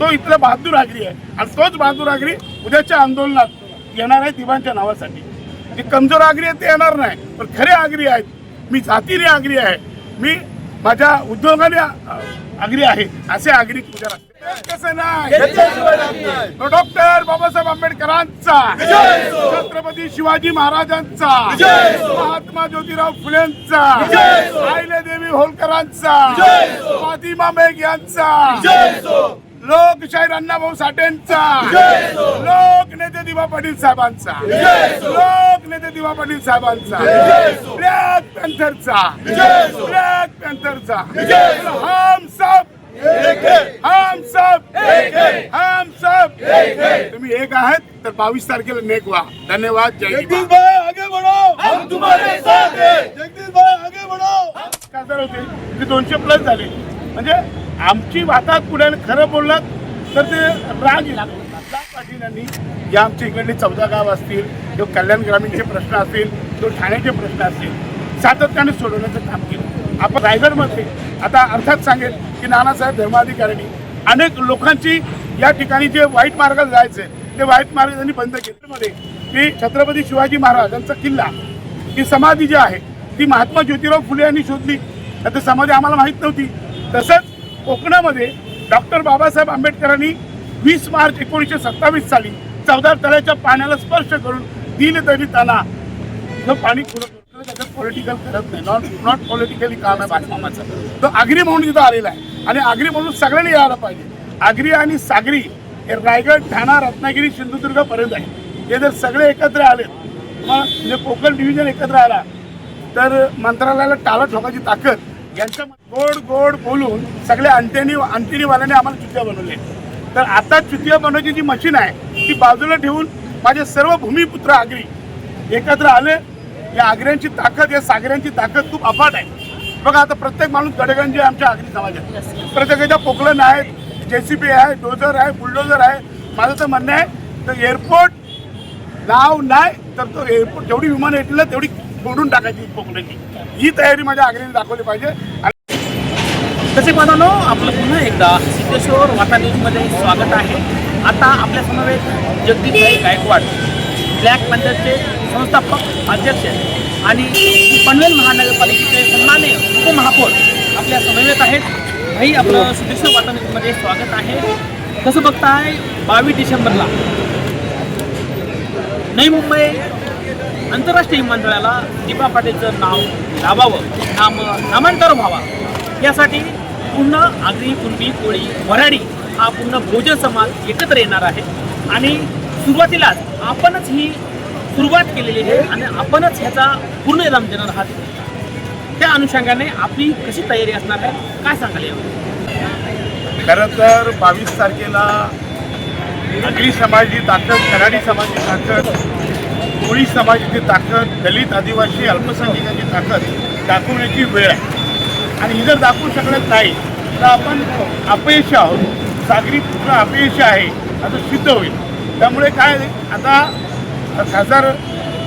तो इथला बहादूर आगरी आहे. आणि तोच बहादूर आगरी उद्याच्या आंदोलनात येणार आहे दिवाणच्या नावासाठी. जे कमजोर आगरी आहेत ते येणार नाही पण खरे आगरी आहेत. मी जातीने आगरी आहे. मी माझ्या उद्योगाने आगरी आहे. असे आगरी तुझ्या कसं नाही. डॉक्टर बाबासाहेब आंबेडकरांचा. छत्रपती शिवाजी महाराजांचा. महात्मा ज्योतिराव फुलेंचा. देवी होलकरांचा फातिमा बेग यांचा. लोकशाहीर अण्णाभाऊ साठेंचा. लोकनेते दिवा पाटील साहेबांचा. लोकनेते दिवा पाटील साहेबांचा. ब्लॅक पॅन्थरचा. ब्लॅक पॅन्थरचा. हम सब हम सब हम सब तुम्ही एक आहात तर बावीस तारखेला नेक व्हा. धन्यवाद. जय. जगदीश भाई आगे बढ़ो. हम तुम्हारे साथ जगदीश भाई आगे बढ़ो. खासदार होते? ते दोनशे प्लस झाले. म्हणजे आमची वातात पुण्याने खरं बोललात तर ते राग पाटील यांनी या आमच्या इकडले चौदा गाव असतील किंवा कल्याण ग्रामीणचे प्रश्न असतील किंवा ठाण्याचे प्रश्न असतील सातत्याने सोडवण्याचं काम केलं. आपण रायगडमध्ये आता अर्थात सांगेल की नानासाहेब धर्माधिकाऱ्यांनी अनेक लोकांची या ठिकाणी जे वाईट मार्गाला जायचे ते वाईट मार्ग त्यांनी बंद केले. की छत्रपती शिवाजी महाराजांचा किल्ला ही समाधी जी आहे ती महात्मा ज्योतिराव फुले यांनी शोधली. तर समाधी आम्हाला माहीत नव्हती. तसंच कोकणामध्ये डॉक्टर बाबासाहेब आंबेडकरांनी वीस मार्च एकोणीसशे सत्तावीस साली चौदा तळ्याच्या पाण्याला स्पर्श करून दिले तरी त्यांना पाणी त्याचं पॉलिटिकल करत नाही. नॉट नॉट पॉलिटिकली काम आहे बांधकामाचं. तो आगरी म्हणून तिथं आलेला आहे. आणि आगरी म्हणून सगळ्यांनी यायला पाहिजे. आगरी आणि सागरी हे रायगड ठाणा रत्नागिरी सिंधुदुर्गपर्यंत आहे. हे जर सगळे एकत्र आले मग म्हणजे कोकण डिव्हिजन एकत्र आला तर मंत्रालयाला टाळा ठोकायची ताकद यांच्या गोड गोड बोलून सगळ्या अंत्यनी अंतिनीवाल्याने आम्हाला चुतिया बनवले. तर आता चुतिया बनवायची जी मशीन आहे ती बाजूला ठेवून माझे सर्व भूमिपुत्र आगरी एकत्र आले. या आग्र्यांची ताकद या सागऱ्यांची ताकद खूप अफाट आहे. बघा आता प्रत्येक माणूस गडगंजी आमच्या आगरी समाजात. प्रत्येकाच्या पोकलन आहेत जेसीबी आहे डोझर आहे बुलडोझर आहे. माझं तर म्हणणं आहे तर एअरपोर्ट नाव नाही तर तो एअरपोर्ट जेवढी विमान येतील तेवढी फोडून टाकायची कोकणची ही तयारी माझ्या आग्रहीने दाखवली पाहिजे. तसे मित्रांनो आपलं पुन्हा एकदा सिद्धेश्वर वाटा न्यूजमध्ये स्वागत आहे. आता आपल्या समवेत जगदीशभाई गायकवाड ब्लॅक पॅन्थरचे संस्थापक अध्यक्ष आणि पनवेल महानगरपालिकेचे सन्मान्य उपमहापौर आपल्या समवेत आहेत. भाई आपलं सिद्धेश्वर वाटा न्यूजमध्ये स्वागत आहे. कसं बघताय बावीस डिसेंबरला? नवी मुंबई आंतरराष्ट्रीय विमानतळाला दीपा पाटीलचं नाव लावावं नाम नामांतर व्हावा. यासाठी पूर्ण आगरी कुणबी कोळी वराडी हा पूर्ण भोजन समाज एकत्र येणार आहे. आणि सुरुवातीलाच आपणच ही सुरुवात केलेली आहे आणि आपणच ह्याचा पूर्ण इलाम देणार आहात. त्या अनुषंगाने आपली कशी तयारी असणार आहे काय सांगाल यावर? खरं तर बावीस तारखेला आगरी समाजी ताकद कराडी समाजी ताकद कोळी समाजाची ताकद दलित आदिवासी अल्पसंख्याकांची ताकद दाखवण्याची वेळ आहे. आणि ही जर दाखवू शकत नाही तर आपण अपयश आहोत. सागरी पूर्ण अपयशी आहे असं सिद्ध होईल. त्यामुळे काय आता खासदार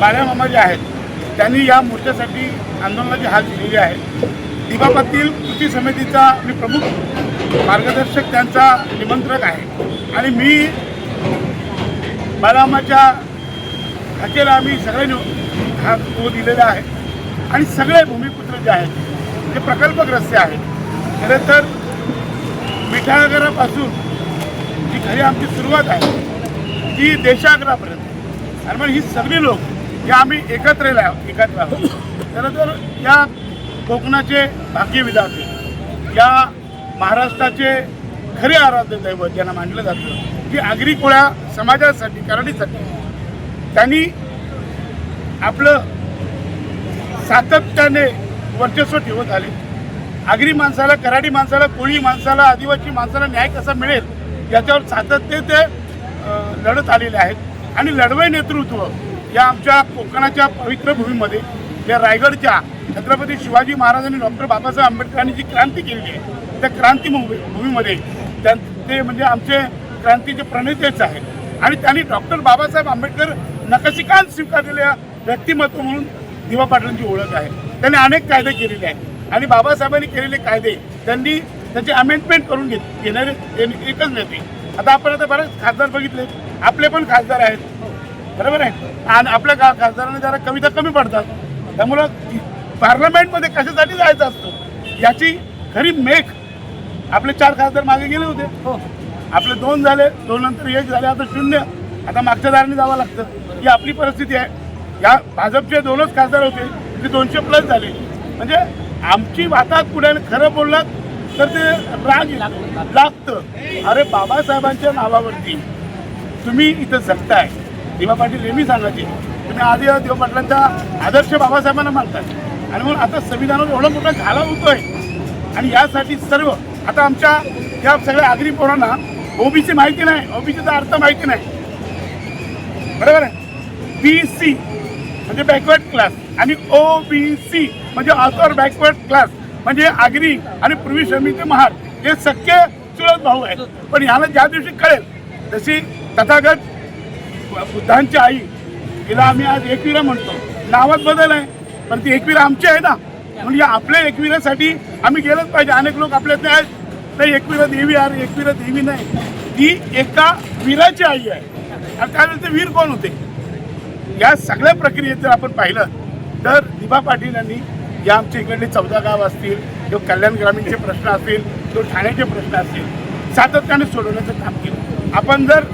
बाळ्यामामा जे आहेत त्यांनी या मोर्चासाठी आंदोलनाची हात दिलेली आहे. दिवा पाटील कृती समितीचा मी प्रमुख मार्गदर्शक त्यांचा निमंत्रक आहे. आणि मी बाळामाच्या हाकेला आम्ही सगळ्यांनी हा तो दिलेला आहे. आणि सगळे भूमिपुत्र जे आहेत ते प्रकल्पग्रस्त आहेत. खरं तर मिठागरापासून जी खरी आमची सुरुवात आहे ती देशाग्रापर्यंत. आणि मग ही सगळी लोक हे आम्ही एकत्र ला- एकत्र आहोत. खरं तर या कोकणाचे भाग्यविधाते या महाराष्ट्राचे खरे आराध्य दैवत ज्यांना मानलं जातं की आगरी कोळ्या समाजासाठी कराडीसाठी त्यांनी आपलं सातत्याने वर्चस्व ठेवत आले. आगरी माणसाला कराडी माणसाला कोळी माणसाला आदिवासी माणसाला न्याय कसा मिळेल याच्यावर सातत्य ते लढत आलेले आहेत. आणि लढवय नेतृत्व या आमच्या कोकणाच्या पवित्र भूमीमध्ये या रायगडच्या छत्रपती शिवाजी महाराजांनी डॉक्टर बाबासाहेब आंबेडकरांनी जी क्रांती केली आहे त्या क्रांती भूमीमध्ये त्यां ते म्हणजे आमचे क्रांतीचे प्रणेतेच आहेत. आणि त्यांनी डॉक्टर बाबासाहेब आंबेडकर नकशिकांत स्वीकारलेल्या व्यक्तिमत्व म्हणून दिवा पाटलांची ओळख आहे. त्यांनी अनेक कायदे केलेले आहेत. आणि बाबासाहेबांनी केलेले कायदे त्यांनी त्याची अमेंडमेंट करून घेत घेणारे एकच नेते आता आपण आता बरेच खासदार बघितले. आपले पण खासदार आहेत. बरोबर आहे? आणि आपल्या खा खासदारांना जरा कविता कमी पडतात. त्यामुळं पार्लमेंटमध्ये कशासाठी जायचं असतं? याची खरी मेघ आपले चार खासदार मागे गेले होते. हो. आपले दोन झाले दोन नंतर एक झाले आता शून्य. आता मागच्या दाराने जावं लागतं. ही आपली परिस्थिती आहे. या भाजपचे दोनच खासदार होते ते दोनशे प्लस झाले. म्हणजे आमची वातात पुढे खरं बोललात तर ते राग लागतं. अरे बाबासाहेबांच्या नावावरती तुम्ही इथं जगताय. दिवा पाटील नेहमी सांगायचे तुम्ही आधी दिवा पाटलांचा आदर्श बाबासाहेबांना मानतात आणि म्हणून आता संविधानावर एवढा मोठा घाला होतोय. आणि यासाठी सर्व आता आमच्या या सगळ्या आगरी पोरांना ओबीसी माहिती नाही. ओबीसीचा अर्थ माहिती नाही. बरोबर आहे? बी सी म्हणजे बॅकवर्ड क्लास आणि ओ बी सी म्हणजे ऑथर बॅकवर्ड क्लास म्हणजे आगरी आणि पूर्वी श्रमिक महार. हे सख्य चुळत भाऊ आहेत. पण ह्याला ज्या दिवशी कळेल जशी तथागत बुद्धांची आई तिला आम्ही आज एकवीरा म्हणतो. नावात बदल आहे पण ती एकवीरा आमची आहे ना. म्हणजे आपल्या एकविरासाठी आम्ही गेलंच पाहिजे. अनेक लोक आपल्यात आहेत. नाही एकविरा देवी आर एकविरा देवी नाही. ती एका वीराची आई आहे. त्यावेळेस ते वीर कोण होते? या सगळ्या प्रक्रियेत जर आपण पाहिलं तर दिबा पाटील यांनी या आमच्या इकडले चौदा गाव असतील किंवा कल्याण ग्रामीणचे प्रश्न असतील किंवा ठाण्याचे प्रश्न असतील सातत्याने सोडवण्याचं काम केलं. आपण जर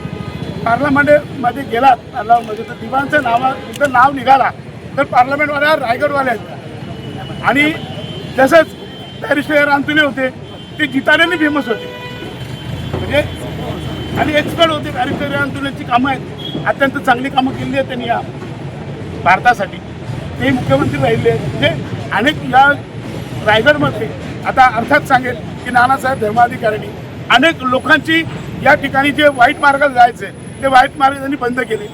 पार्लमेंटमध्ये गेलात पार्लमेंटमध्ये तर दिवांचं नावा तुमचं नाव निघाला तर पार्लमेंटवाल्या रायगडवाले आहेत. आणि तसंच बॅरिस्टर रांतुले होते ते जिताड्याने फेमस होते. म्हणजे आणि एक्सपर्ट होते बॅरिस्टर आंदोलनाची कामं आहेत. अत्यंत चांगली कामं केली आहेत त्यांनी या भारतासाठी. ते मुख्यमंत्री राहिले. आहेत म्हणजे अनेक या रायगडमध्ये आता अर्थात सांगेल की नानासाहेब धर्माधिकाऱ्यांनी अनेक लोकांची या ठिकाणी जे वाईट मार्गाला जायचे ते वाईट मार्ग त्यांनी बंद केले.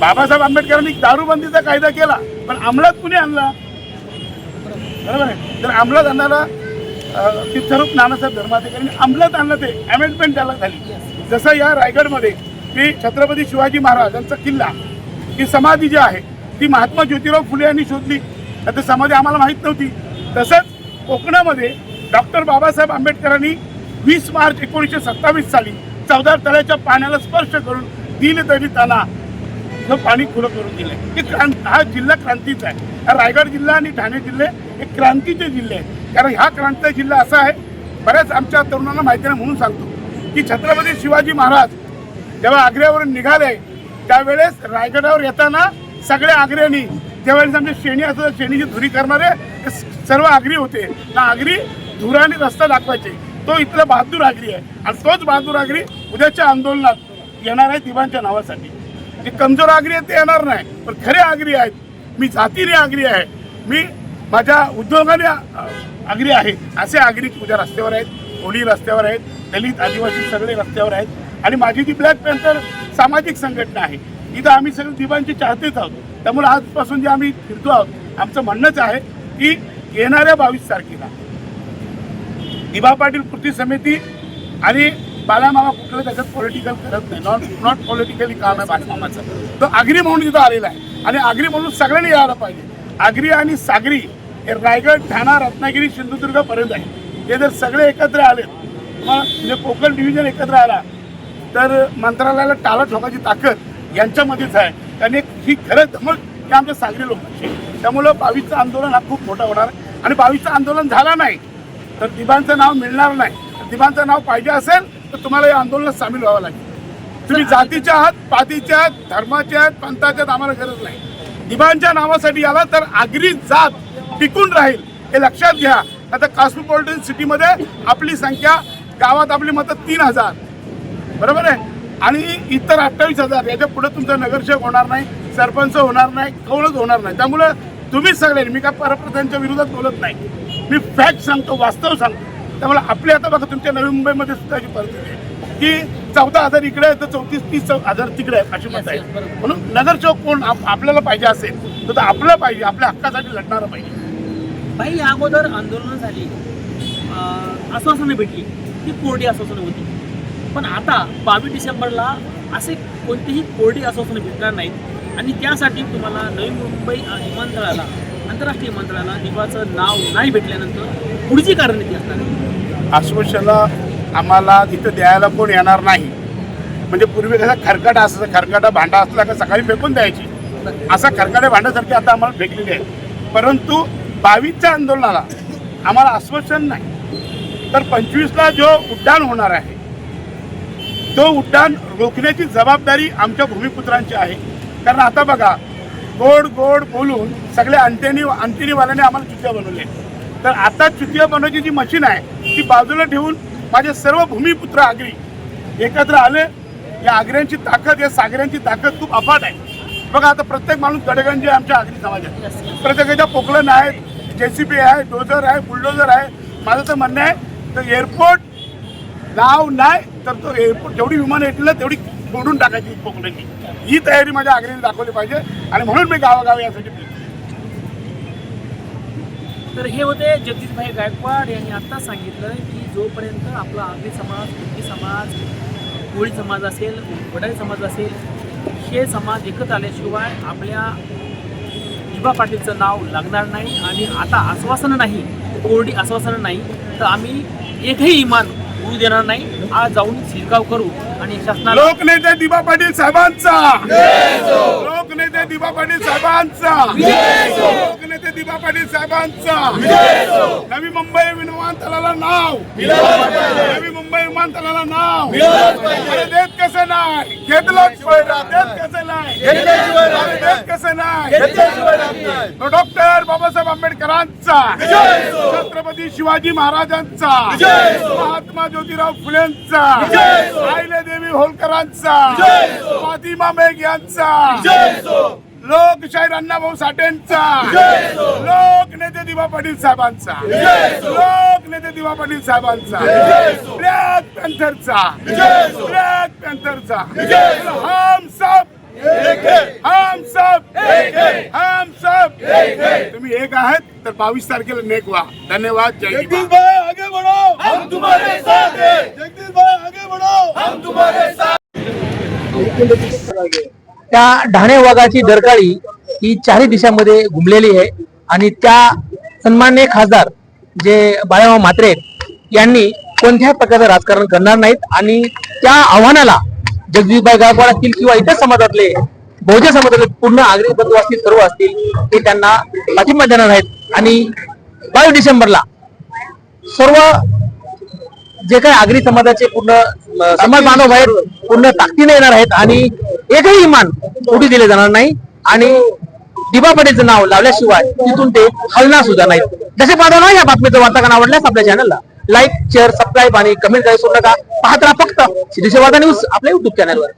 बाबासाहेब आंबेडकरांनी दारूबंदीचा कायदा केला पण अंमलात कुणी आणला? बरोबर आहे. तर अंमलात आणणारा तिथरूप तीर्थरूप नानासाहेब धर्माधिकाऱ्यांनी अंमलात आणलं ते. अमेंडमेंट त्याला झाली. जसं या रायगडमध्ये की छत्रपती शिवाजी महाराजांचा किल्ला ही समाधी जी आहे ती महात्मा ज्योतिराव फुले यांनी शोधली. तर ती समाधी आम्हाला माहीत नव्हती. तसंच कोकणामध्ये डॉक्टर बाबासाहेब आंबेडकरांनी वीस मार्च एकोणीसशे सत्तावीस साली चौदार तळ्याच्या पाण्याला स्पर्श करून दिले तरी त्यांना हे पाणी खुलं करून दिले हे क्रांत हा जिल्हा क्रांतीचा आहे. हा रायगड जिल्हा आणि ठाणे जिल्हे हे क्रांतीचे जिल्हे आहेत. कारण हा क्रांतीचा जिल्हा असा आहे बऱ्याच आमच्या तरुणांना माहिती नाही म्हणून सांगतो. की छत्रपती शिवाजी महाराज जेव्हा आग्र्यावरून निघाले त्यावेळेस रायगडावर येताना सगळ्या आग्र्यांनी ज्यावेळेस आमचे शेणी असतात शेणीची धुरी करणारे सर्व आगरी होते. ना आगरी धुराने रस्ता दाखवायचे. तो इथला बहादूर आगरी आहे. आणि तोच बहादूर आगरी उद्याच्या आंदोलनात येणार आहे दिवांच्या नावासाठी. जे कमजोर आगरी आहेत ते येणार नाही पण खरे आगरी आहेत. मी जातीने आगरी आहे. मी माझ्या उद्योगाने आगरी आहे. असे आगरी उद्या रस्त्यावर आहेत. कोळी रस्त्यावर आहेत दलित आदिवासी सगळे रस्त्यावर आहेत. आणि माझी जी ब्लॅक पॅन्थर सामाजिक संघटना आहे इथं आम्ही सगळे दिवांचे चाहतेच आहोत. त्यामुळे आजपासून जे आम्ही फिरतो आहोत आमचं म्हणणंच आहे की येणाऱ्या बावीस तारखेला दिबा पाटील कृती समिती आणि बालामामा कुठलं त्याच्यात पॉलिटिकल करत नाही. नॉट नॉट पॉलिटिकली काम आहे बालामामाचं. तो आगरी म्हणून तिथं आलेला आहे. आणि आगरी म्हणून सगळ्यांनी यायला पाहिजे. आगरी आणि सागरी हे रायगड ठाणा रत्नागिरी सिंधुदुर्गपर्यंत आहे. हे जर सगळे एकत्र आले मग म्हणजे कोकण डिव्हिजन एकत्र आला तर मंत्रालयाला टाळा ठोकायची ताकद यांच्यामध्येच आहे. कारण एक ही खरं धमक ही आमच्या सागरी लोकांची. त्यामुळं बावीसचं आंदोलन हा खूप मोठा होणार. आणि बावीसचं आंदोलन झाला नाही तर दिबांचं नाव मिळणार नाही. दिबांचं नाव पाहिजे असेल तर तुम्हाला या आंदोलनात सामील व्हावं लागेल. तुम्ही जातीच्या आहात पातीच्या आहात धर्माच्या आहात पंथाच्या आहात आम्हाला गरज नाही. दिबांच्या नावासाठी आला तर आगरी जात टिकून राहील हे लक्षात घ्या. आता कॉस्मोपॉलिटन सिटीमध्ये आपली संख्या गावात आपली मतं तीन हजार. बरोबर आहे? आणि इतर अठ्ठावीस हजार. याच्यापुढे तुमचा नगरसेवक होणार नाही सरपंच होणार नाही कौलच होणार नाही. त्यामुळं तुम्ही सगळे मी काय परप्रधानच्या विरोधात बोलत नाही. मी फॅक्ट सांगतो वास्तव सांगतो. त्यामुळे आपली आता बघा तुमच्या नवी मुंबईमध्ये सुद्धा अशी परिस्थिती आहे की चौदा हजार इकडे आहे तर चौतीस तीस हजार तिकडे आहे अशी मत आहे म्हणून नगरसेवक कोण आप- आपल्याला पाहिजे असेल तर आपलं पाहिजे आपल्या हक्कासाठी लढणारा पाहिजे. बाई या अगोदर आंदोलनं झाली. आश्वासनं भेटली. ती कोरडी आश्वासनं होती. पण आता बावीस डिसेंबरला असे कोणतेही कोरडी आश्वासनं भेटणार नाहीत. आणि त्यासाठी तुम्हाला नवी मुंबई विमानतळाला आंतरराष्ट्रीय विमानतळाला दिवाचं नाव नाही भेटल्यानंतर पुढची रणनीती असणार आश्वासनं आम्हाला तिथं द्यायला कोण येणार नाही. म्हणजे पूर्वी कसा खरकाटा असायचा खरकाटा भांडा असला का सकाळी फेकून द्यायची. असा खरकाटे भांड्यासारखे आता आम्हाला फेकलेले आहे. परंतु बावीसच्या आंदोलनाला आम्हाला आश्वासन नाही. तर पंचवीसला जो उड्डाण होणार आहे तो उड्डाण रोखण्याची जबाबदारी आमच्या भूमिपुत्रांची आहे. कारण आता बघा गोड गोड बोलून सगळ्या अंत्यनी अंतिनीवाल्याने आम्हाला चुत्या बनवले तर आता चुत्या बनवायची जी मशीन आहे ती बाजूला ठेवून माझे सर्व भूमिपुत्र आगरी एकत्र आले. या आगऱ्यांची ताकद या सागऱ्यांची ताकद खूप अफाट आहे. बघा आता प्रत्येक माणूस गडगंजी आहे आमच्या आगरी समाजात प्रत्येकाच्या पोकलन आहेत जेसीबी आहे डोझर आहे बुलडोझर आहे. माझं तर म्हणणं आहे तर एअरपोर्ट नाव नाही तर तो एअरपोर्ट जेवढी विमान येतील तेवढी फोडून टाकायची पोकलेची ही तयारी माझ्या आग्र्याने दाखवली पाहिजे. आणि म्हणून मी गावागावी यासाठी फिरतो. तर हे होते जगदीशभाई गायकवाड यांनी आता सांगितलं की जोपर्यंत आपला आगरी समाज कुणबी समाज कोळी समाज असेल वडाळी समाज असेल हे समाज एकत्र आल्याशिवाय आपल्या विभा पाटीलचं नाव लागणार नाही आणि आता आश्वासनं नाही कोरडी आश्वासनं नाही तर आम्ही एकही इमान उडू देणार नाही. आज जाऊन शिरकाव करू आणि शासनाला लोकनेते दिबा पाटील साहेबांचा! लोकनेते दिबा पाटील साहेबांचा. लोकनेते दिबा पाटील साहेबांचा. नवी मुंबई विमानतळाला नाव. नवी मुंबई विमानतळाला नाव. देत कसं नाही? घेतलं देत कसं नाही? देत कसं नाही? तो डॉक्टर बाबासाहेब आंबेडकरांचा. छत्रपती शिवाजी महाराजांचा. महात्मा ज्योतिराव फुलेंचा. आईले देवी होलकरांचा फातिमा बेग यांचा. लोकशाहीर अण्णाभाऊ साठेंचा. लोकनेते दिवा पाटील साहेबांचा. लोकनेते दिवा पाटील साहेबांचा. ब्लॅक पॅन्थरचा. ब्लॅक पॅन्थरचा. हम सब हम सब हम सब तुम्ही एक आहात तर बावीस तारखेला नेक व्हा. धन्यवाद. जय जगदीश. भाई आगे बढ़ो. हम तुम्हारे साथ हैं. जगदीश भाई आगे बढ़ो. हम तुम्हारे साथ त्या ढाणे वाघाची डरकाळी ही चारही दिशामध्ये घुमलेली आहे. आणि त्या सन्मान्य खासदार जे बाळाभाऊ म्हात्रे आहेत, यांनी कोणत्याही प्रकारचं राजकारण करणार नाहीत. आणि त्या आव्हानाला जगदीशभाई गायकवाड असतील किंवा इतर समाजातले बहुजन समाजातले पूर्ण आगरी बंधू असतील सर्व असतील ते त्यांना पाठिंबा देणार आहेत. आणि बावीस डिसेंबरला सर्व जे काही आगरी समाजाचे पूर्ण समाज बांधव आहेत पूर्ण ताकदीने येणार आहेत. आणि एकही इमान उडी दिले जाणार नाही. आणि दिबा पटेलचं नाव लावल्याशिवाय तिथून ते हलणार सुद्धा नाहीत. जसे पाहता या बातमीचं वार्तांकन आवडल्यास आपल्या चॅनलला लाईक शेअर सबस्क्राईब आणि कमेंट करायला सोडू नका. पाहत राहा फक्त. सिद्धेश्वर वार्ता न्यूज आपल्या युट्यूब चॅनलवर